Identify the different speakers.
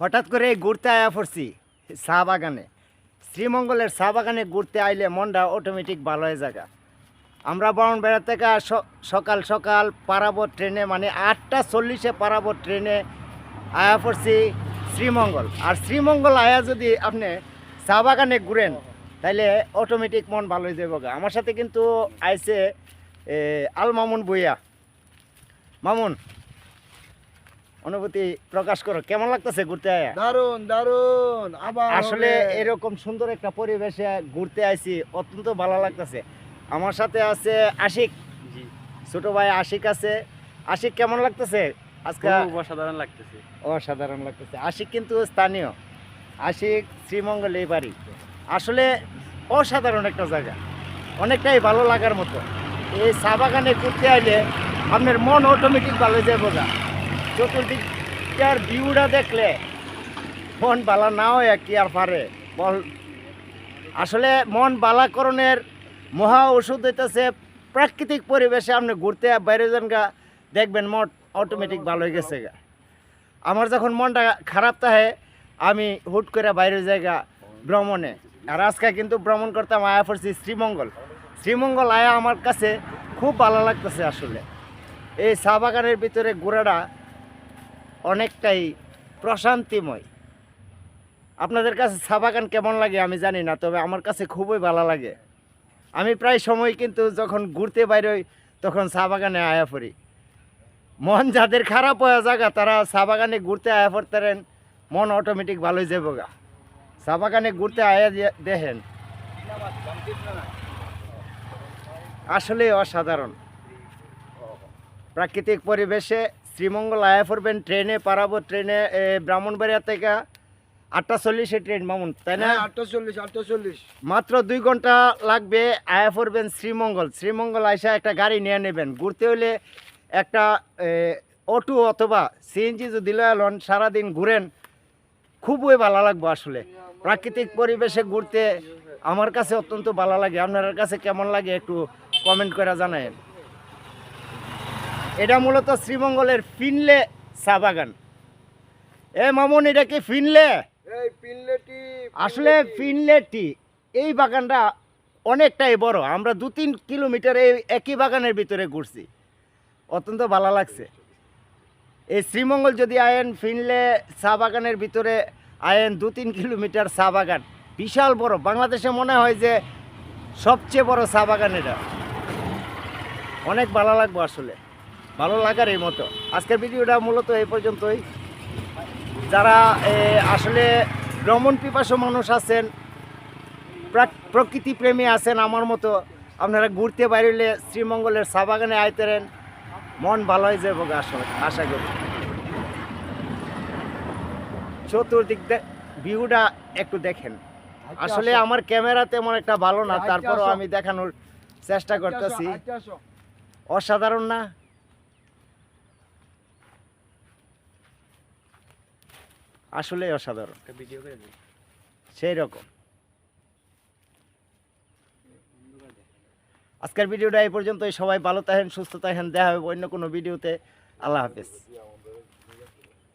Speaker 1: হঠাৎ করে ঘুরতে আয়া পড়ছি চা বাগানে। শ্রীমঙ্গলের চা বাগানে ঘুরতে আইলে মনটা অটোমেটিক ভালো হয়ে জায়গা আমরা বরণ বেড়া থেকে সকাল সকাল পারাবো ট্রেনে মানে আটটা চল্লিশে পারাবো ট্রেনে আয়া পড়ছি শ্রীমঙ্গল। আর শ্রীমঙ্গল আয়া যদি আপনি চা বাগানে ঘুরেন তাইলে অটোমেটিক মন ভালো হয়ে যাবে আমার সাথে কিন্তু আইছে এ, আল মামুন বইয়া মামুন অনুভূতি প্রকাশ করো। কেমন লাগতেছে ঘুরতে আয়া?
Speaker 2: দারুণ দারুণ আবার
Speaker 1: আসলে এরকম সুন্দর একটা পরিবেশে ঘুরতে আইছি অত্যন্ত ভালো লাগতেছে। আমার সাথে আছে আশিক।
Speaker 3: জি।
Speaker 1: ছোট ভাই আশিক আছে। আশিক কেমন লাগতেছে? আজকে
Speaker 3: খুব অসাধারণ লাগতেছে।
Speaker 1: অসাধারণ লাগতেছে। আশিক কিন্তু স্থানীয়। আশিক শ্রীমঙ্গল এই বাড়ি। আসলে অসাধারণ একটা জায়গা। অনেকটাই ভালো লাগার মতো। এই চা বাগানে ঘুরতে আইলে আপনার মন অটোমেটিক ভালো যাবে গা চতুর্দিকটার ভিউটা দেখলে মন বালা না হয় কি আর পারে। বল আসলে মন বালাকরণের মহা ওষুধ হইতেছে প্রাকৃতিক পরিবেশে আপনি ঘুরতে বাইরে যান গা, দেখবেন মন অটোমেটিক ভালো হয়ে গেছে গা। আমার যখন মনটা খারাপ থাকে, আমি হুট করে বাইরের জায়গা ভ্রমণে। আর আজকে কিন্তু ভ্রমণ করতাম আয়া পড়ছি শ্রীমঙ্গল। শ্রীমঙ্গল আয়া আমার কাছে খুব ভালো লাগতেছে আসলে। এই চা বাগানের ভিতরে ঘোরাটা অনেকটাই প্রশান্তিময়। আপনাদের কাছে চা বাগান কেমন লাগে আমি জানি না, তবে আমার কাছে খুবই ভালো লাগে। আমি প্রায় সময় কিন্তু যখন ঘুরতে বাইরে তখন চা বাগানে আয়া পড়ি। মন যাদের খারাপ হয়ে জায়গা, তারা চা বাগানে ঘুরতে আয়া পড়তারেন মন অটোমেটিক ভালোই যাব গা। চা বাগানে ঘুরতে আয়া দেখেন। আসলে অসাধারণ। প্রাকৃতিক পরিবেশে শ্রীমঙ্গল আয়া পড়বেন ট্রেনে পারাবো ট্রেনে ব্রাহ্মণবাড়িয়া থেকে আটটা চল্লিশে ট্রেন মামুন তাই না?
Speaker 2: হ্যাঁ, আটটা চল্লিশ আটটা চল্লিশ।
Speaker 1: মাত্র দুই ঘণ্টা লাগবে আয়া পড়বেন শ্রীমঙ্গল। শ্রীমঙ্গল আইসা একটা গাড়ি নিয়ে নেবেন। ঘুরতে হলে একটা অটো অথবা সিএনজি যদি লন সারাদিন ঘুরেন খুবই ভালো লাগবে আসলে। প্রাকৃতিক পরিবেশে ঘুরতে আমার কাছে অত্যন্ত ভালো লাগে। আপনার কাছে কেমন লাগে একটু কমেন্ট করে জানায়েন। এটা মূলত শ্রীমঙ্গলের ফিনলে চা বাগান। এ মামুন এটা কি ফিনলে? আসলে ফিনলেটি এই বাগানটা অনেকটাই বড়। আমরা দু তিন কিলোমিটার এই একই বাগানের ভিতরে ঘুরছি। অত্যন্ত ভালো লাগছে। এই শ্রীমঙ্গল যদি আয়েন ফিনলে চা বাগানের ভিতরে আয়েন দু তিন কিলোমিটার চা বাগান বিশাল বড়। বাংলাদেশে মনে হয় যে সবচেয়ে বড় চা বাগান এটা। অনেক ভালো লাগবো আসলে। ভালো লাগার এই মতো। আজকের ভিডিওটা মূলত এই পর্যন্তই। যারা আসলে ভ্রমণ পিপাসু মানুষ আছেন প্রাক- প্রকৃতি প্রেমী আছেন আমার মতো আপনারা ঘুরতে বাইরে শ্রীমঙ্গলের চা বাগানে আইতেরেন মন ভালো হয়ে যাবে আসলে আশা করি। চতুর্দিক ভিউটা একটু দেখেন। আসলে আমার ক্যামেরা তেমন একটা ভালো না
Speaker 2: আচ্ছা,
Speaker 1: তারপরও আমি দেখানোর চেষ্টা করতেছি। অসাধারণ না? আসলে অসাধারণ।
Speaker 3: ভিডিও করে
Speaker 1: সেই রকম। আজকের ভিডিওটা এই পর্যন্তই। সবাই ভালো থাকেন সুস্থ থাকেন। দেখা হবে অন্য কোনো ভিডিওতে আল্লাহ হাফেজ।